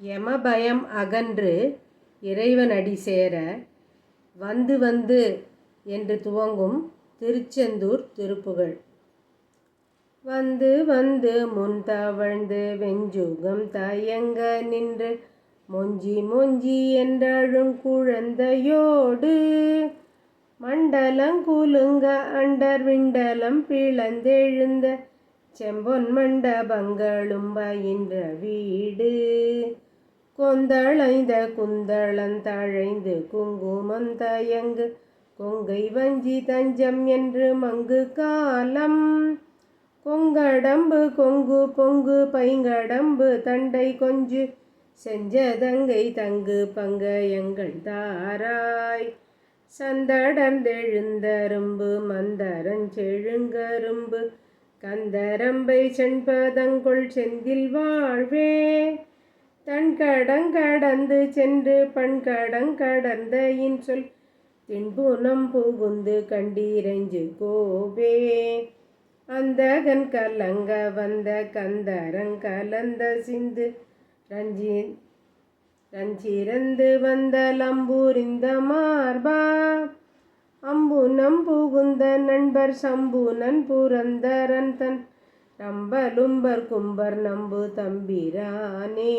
எமபயம் அகன்று இறைவனடி சேர வந்து வந்து என்று துவங்கும் திருச்செந்தூர் திருப்புகழ். வந்து வந்து முன் தவழ்ந்து வெஞ்சுகம் தயங்க நின்று மொஞ்சி மொஞ்சி என்றழும் குழந்தையோடு. மண்டலம் குலுங்க அண்டர் விண்டலம் பிளந்தெழுந்த செம்பொன் மண்டபங்களும் பயின்ற வீடு. கொந்தளைந்த குந்தளந்தழைந்து குங்குமம் தயங்கு கொங்கை வஞ்சி தஞ்சம் என்று மங்கு காலம். கொங்கடம்பு கொங்கு பொங்கு பைங்கடம்பு தண்டை கொஞ்சு செஞ்சதங்கை தங்கு பங்க எங்கள் தாராய். சந்தடந்தெழுந்தரும்பு மந்தரஞ்செழுங்கரும்பு கந்தரம்பை செண்பதங்கொள் செந்தில் வாழ்வே. தன் கடங்கடந்து சென்று பண்கடங்கடந்த இன்சொல் தின்புனம் புகுந்து கண்டீரைஞ்சு கோவே அந்தகன் கலங்க வந்த கந்தரங் கலந்த சிந்து ரஞ்சி ரஞ்சிறந்து வந்த லம்பூரிந்த மார்பா. அம்புனம் புகுந்த நண்பர் சம்பூனன் புரந்தரன் தன் நம்பலும்பர் கும்பர் நம்பு தம்பிரானே.